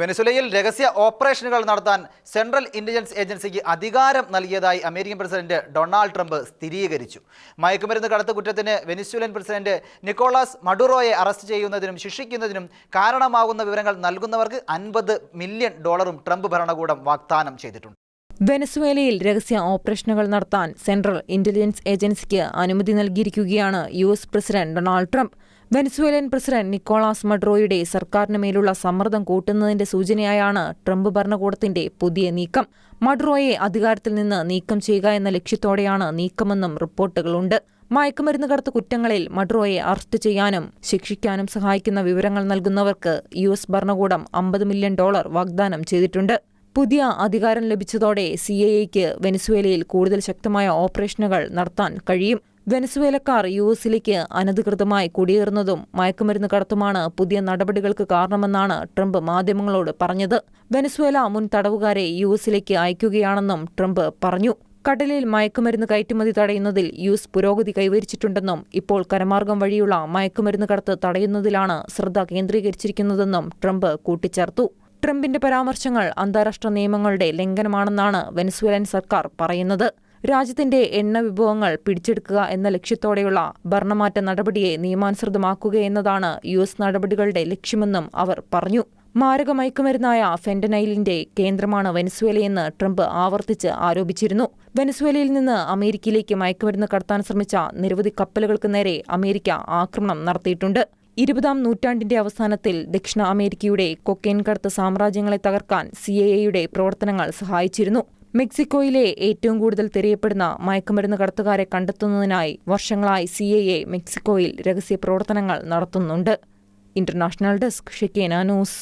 വെനസുലയിൽ രഹസ്യ ഓപ്പറേഷനുകൾ നടത്താൻ സെൻട്രൽ ഇന്റലിജൻസ് ഏജൻസിക്ക് അധികാരം നൽകിയതായി അമേരിക്കൻ പ്രസിഡന്റ് ഡൊണാൾഡ് ട്രംപ് സ്ഥിരീകരിച്ചു. മയക്കുമരുന്ന് കടത്ത് കുറ്റത്തിന് വെനിസുലൻ പ്രസിഡന്റ് നിക്കോളാസ് മഡുറോയെ അറസ്റ്റ് ചെയ്യുന്നതിനും ശിക്ഷിക്കുന്നതിനും കാരണമാകുന്ന വിവരങ്ങൾ നൽകുന്നവർക്ക് അൻപത് മില്യൺ ഡോളറും ട്രംപ് ഭരണകൂടം വാഗ്ദാനം ചെയ്തിട്ടുണ്ട്. വെനസ്വേലയിൽ രഹസ്യ ഓപ്പറേഷനുകൾ നടത്താൻ സെൻട്രൽ ഇന്റലിജൻസ് ഏജൻസിക്ക് അനുമതി നൽകിയിരിക്കുകയാണ് U S president Donald Trump. Venezuelan president Nicolas മഡ്രോയുടെ സർക്കാരിന് മേലുള്ള സമ്മർദ്ദം കൂട്ടുന്നതിന്റെ സൂചനയായാണ് ട്രംപ് ഭരണകൂടത്തിന്റെ പുതിയ നീക്കം. മഡ്രോയെ അധികാരത്തിൽ നിന്ന് നീക്കം ചെയ്യുക എന്ന ലക്ഷ്യത്തോടെയാണ് നീക്കമെന്നും റിപ്പോർട്ടുകളുണ്ട്. മയക്കുമരുന്ന് കടത്ത് കുറ്റങ്ങളിൽ മഡ്രോയെ അറസ്റ്റ് ചെയ്യാനും ശിക്ഷിക്കാനും സഹായിക്കുന്ന വിവരങ്ങൾ നൽകുന്നവർക്ക് യു എസ് ഭരണകൂടം അമ്പത് മില്യൺ ഡോളർ വാഗ്ദാനം ചെയ്തിട്ടുണ്ട്. പുതിയ അധികാരം ലഭിച്ചതോടെ സി എ എക്ക് വെനസ്വേലയിൽ കൂടുതൽ ശക്തമായ ഓപ്പറേഷനുകൾ നടത്താൻ കഴിയും. വെനസ്വേലക്കാർ യു എസിലേക്ക് അനധികൃതമായി കുടിയേറുന്നതും മയക്കുമരുന്ന് കടത്തുമാണ് പുതിയ നടപടികൾക്ക് കാരണമെന്നാണ് ട്രംപ് മാധ്യമങ്ങളോട് പറഞ്ഞത്. വെനസ്വേല മുൻ തടവുകാരെ യു എസിലേക്ക് അയക്കുകയാണെന്നും ട്രംപ് പറഞ്ഞു. കടലിൽ മയക്കുമരുന്ന് കയറ്റുമതി തടയുന്നതിൽ യു എസ് പുരോഗതി കൈവരിച്ചിട്ടുണ്ടെന്നും ഇപ്പോൾ കരമാർഗം വഴിയുള്ള മയക്കുമരുന്ന് കടത്ത് തടയുന്നതിലാണ് ശ്രദ്ധ കേന്ദ്രീകരിച്ചിരിക്കുന്നതെന്നും ട്രംപ് കൂട്ടിച്ചേർത്തു. ട്രംപിന്റെ പരാമർശങ്ങൾ അന്താരാഷ്ട്ര നിയമങ്ങളുടെ ലംഘനമാണെന്നാണ് വെനസ്വേലൻ സർക്കാർ പറയുന്നത്. രാജ്യത്തിന്റെ എണ്ണ വിഭവങ്ങൾ പിടിച്ചെടുക്കുക എന്ന ലക്ഷ്യത്തോടെയുള്ള ഭരണമാറ്റ നടപടിയെ നിയമാനുസൃതമാക്കുക എന്നതാണ് യു എസ് നടപടികളുടെ ലക്ഷ്യമെന്നും അവർ പറഞ്ഞു. മാരക മയക്കുമരുന്നായ ഫെന്റനൈലിന്റെ കേന്ദ്രമാണ് വെനസ്വേലയെന്ന് ട്രംപ് ആവർത്തിച്ച് ആരോപിച്ചിരുന്നു. വെനസ്വേലയിൽ നിന്ന് അമേരിക്കയിലേക്ക് മയക്കുമരുന്ന് കടത്താൻ ശ്രമിച്ച നിരവധി കപ്പലുകൾക്ക് നേരെ അമേരിക്ക ആക്രമണം നടത്തിയിട്ടുണ്ട്. ഇരുപതാം നൂറ്റാണ്ടിന്റെ അവസാനത്തിൽ ദക്ഷിണ അമേരിക്കയുടെ കൊക്കെയിൻ കടത്ത് സാമ്രാജ്യങ്ങളെ തകർക്കാൻ സി എ എയുടെ പ്രവർത്തനങ്ങൾ സഹായിച്ചിരുന്നു. മെക്സിക്കോയിലെ ഏറ്റവും കൂടുതൽ തിരയപ്പെടുന്ന മയക്കുമരുന്ന് കടത്തുകാരെ കണ്ടെത്തുന്നതിനായി വർഷങ്ങളായി സി എ എ മെക്സിക്കോയിൽ രഹസ്യ പ്രവർത്തനങ്ങൾ നടത്തുന്നുണ്ട്. ഇന്റർനാഷണൽ ഡെസ്ക് ഷെക്കേന ന്യൂസ്.